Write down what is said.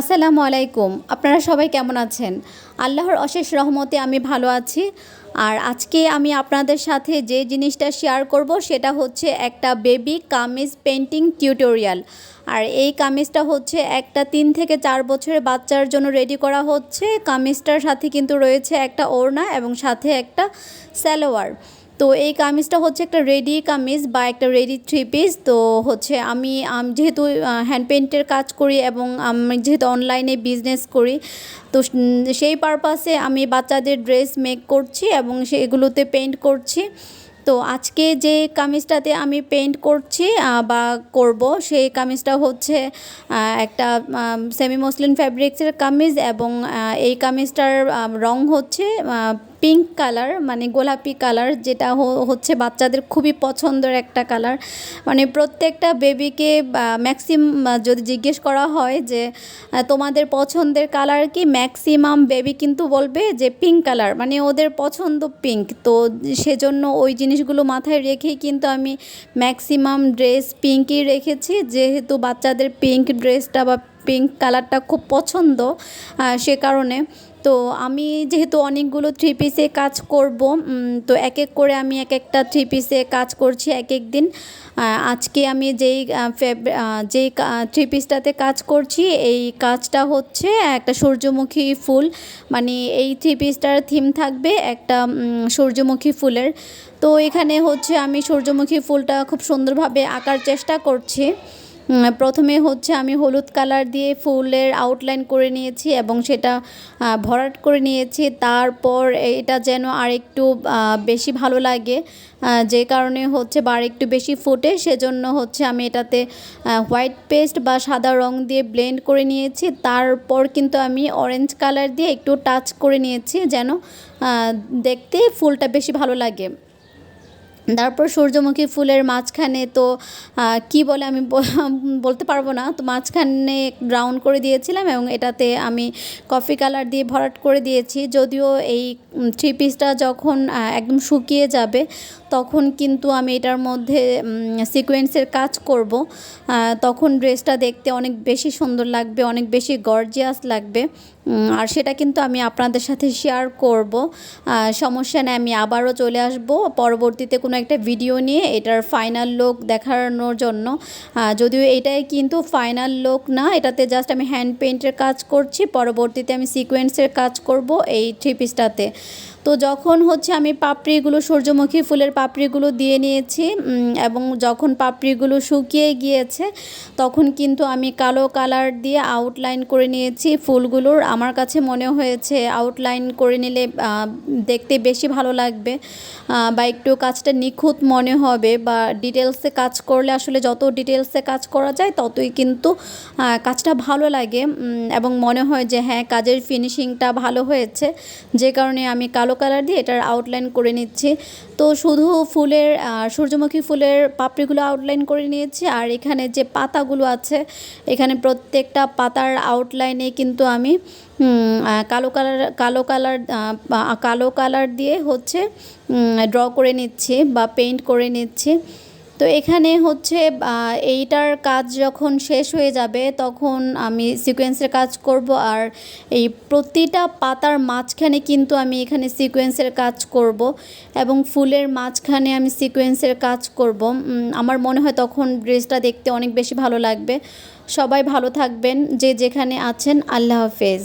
আসসালামু আলাইকুম। আপনারা সবাই কেমন আছেন? আল্লাহর অশেষ রহমতে আমি ভালো আছি। আর আজকে আমি আপনাদের সাথে যে জিনিসটা শেয়ার করব সেটা হচ্ছে একটা বেবি কামিজ পেন্টিং টিউটোরিয়াল আর এই কামিজটা হচ্ছে একটা তিন থেকে চার বছরের বাচ্চার জন্য রেডি করা হচ্ছে। কামিজটার সাথে কিন্তু রয়েছে একটা ওড়না এবং সাথে একটা সালোয়ার। তো এই কামিজটা হচ্ছে একটা রেডি কামিজ বা একটা রেডি থ্রি পিস। তো হচ্ছে আমি যেহেতু হ্যান্ড পেন্টের কাজ করি এবং আমি যেহেতু অনলাইনে বিজনেস করি, তো সেই পারপাসে আমি বাচ্চাদের ড্রেস মেক করছি এবং সেগুলোতে পেন্ট করছি। তো আজকে যে কামিজটাতে আমি পেন্ট করছি বা করব, সেই কামিজটা হচ্ছে একটা সেমি মসলিন ফ্যাব্রিক্সের কামিজ এবং এই কামিজটার রং হচ্ছে পিঙ্ক কালার মানে গোলাপি কালার যেটা হচ্ছে বাচ্চাদের খুবই পছন্দের একটা কালার। মানে প্রত্যেকটা বেবিকে ম্যাক্সিম যদি জিজ্ঞেস করা হয় যে তোমাদের পছন্দের কালার কি, ম্যাক্সিমাম বেবি কিন্তু বলবে যে পিঙ্ক কালার। মানে ওদের পছন্দ পিঙ্ক। তো সেজন্য ওই জিনিসগুলো মাথায় রেখেই কিন্তু আমি ম্যাক্সিমাম ড্রেস পিঙ্কই রেখেছি। যেহেতু বাচ্চাদের পিঙ্ক ড্রেসটা বা পিঙ্ক কালারটা খুব পছন্দ সে কারণে। তো আমি যেহেতু অনেকগুলো থ্রি পিসে কাজ করব তো এক এক করে আমি এক একটা থ্রি পিসে কাজ করছি এক এক দিন আজকে আমি যেই ফেব- যেই থ্রি পিসটাতে কাজ করছি, এই কাজটা হচ্ছে একটা সূর্যমুখী ফুল। মানে এই থ্রি পিসটার থিম থাকবে একটা সূর্যমুখী ফুলের। তো এখানে হচ্ছে আমি সূর্যমুখী ফুলটা খুব সুন্দরভাবে আঁকার চেষ্টা করছি। প্রথমে হচ্ছে আমি হলুদ কালার দিয়ে ফুলের আউটলাইন করে নিয়েছি এবং সেটা ভরাট করে নিয়েছি। তারপর এটা যেন আর একটু বেশি ভালো লাগে যে কারণে হচ্ছে বা একটু বেশি ফোটে, সেজন্য হচ্ছে আমি এটাতে হোয়াইট পেস্ট বা সাদা রং দিয়ে ব্লেন্ড করে নিয়েছি। তারপর কিন্তু আমি অরেঞ্জ কালার দিয়ে একটু টাচ করে নিয়েছি যেন দেখতে ফুলটা বেশি ভালো লাগে। তারপর সূর্যমুখী ফুলের মাঝখানে তো কি বলে আমি বলতে পারব না। তো মাঝখানে রাউন্ড করে দিয়েছিলাম এবং এটাতে আমি কফি কালার দিয়ে ভরাট করে দিয়েছি। যদিও এই থ্রি পিসটা যখন একদম শুকিয়ে যাবে, তখন কিন্তু আমি এটার মধ্যে সিকোয়েন্সের কাজ করব। তখন ড্রেসটা দেখতে অনেক বেশি সুন্দর লাগবে, অনেক বেশি গর্জিয়াস লাগবে। আর সেটা কিন্তু আমি আপনাদের সাথে শেয়ার করব। সমস্যা নেই, আমি আবারও চলে আসব। পরবর্তীতে কোনো একটা ভিডিও নিয়ে এটার ফাইনাল লুক দেখানোর জন্য। যদিও এটাই কিন্তু ফাইনাল লুক না, এটাতে জাস্ট আমি হ্যান্ড পেন্টের কাজ করছি। পরবর্তীতে আমি সিকোয়েন্সের কাজ করব এই থ্রি পিসটাতে তো যখন হচ্ছে আমি পাপড়িগুলো, সূর্যমুখী ফুলের পাপড়িগুলো দিয়ে নিয়েছি এবং যখন পাপড়িগুলো শুকিয়ে গিয়েছে, তখন কিন্তু আমি কালো কালার দিয়ে আউটলাইন করে নিয়েছি ফুলগুলোর আমার কাছে মনে হয়েছে আউটলাইন করে নিলে দেখতে বেশি ভালো লাগবে। বা একটু কাজটা নিখুঁত মনে হবে বা ডিটেলসে কাজ করলে আসলে যত ডিটেলসে কাজ করা যায় ততই কিন্তু কাজটা ভালো লাগে। এবং মনে হয় যে হ্যাঁ কাজের ফিনিশিংটা ভালো হয়েছে। যে কারণে আমি কালো কালার দিয়ে এটার আউটলাইন করে নিচ্ছি। তো শুধু ফুলের সূর্যমুখী ফুলের পাপড়িগুলো আউটলাইন করে নিয়েছি, আর এখানে যে পাতাগুলো আছে, এখানে প্রত্যেকটা পাতার আউটলাইনে কিন্তু আমি কালো কালার কালো কালার কালো কালার দিয়ে হচ্ছে ড্র করে নিচ্ছি বা পেইন্ট করে নিচ্ছি। তো এখানে হচ্ছে এইটার কাজ যখন শেষ হয়ে যাবে, তখন আমি সিকোয়েন্সের কাজ করব আর এই প্রতিটা পাতার মাঝখানে কিন্তু আমি এখানে সিকোয়েন্সের কাজ করব এবং ফুলের মাঝখানে আমি সিকোয়েন্সের কাজ করব। আমার মনে হয় তখন ড্রেসটা দেখতে অনেক বেশি ভালো লাগবে। সবাই ভালো থাকবেন, যে যেখানে আছেন, আল্লাহ হাফেজ।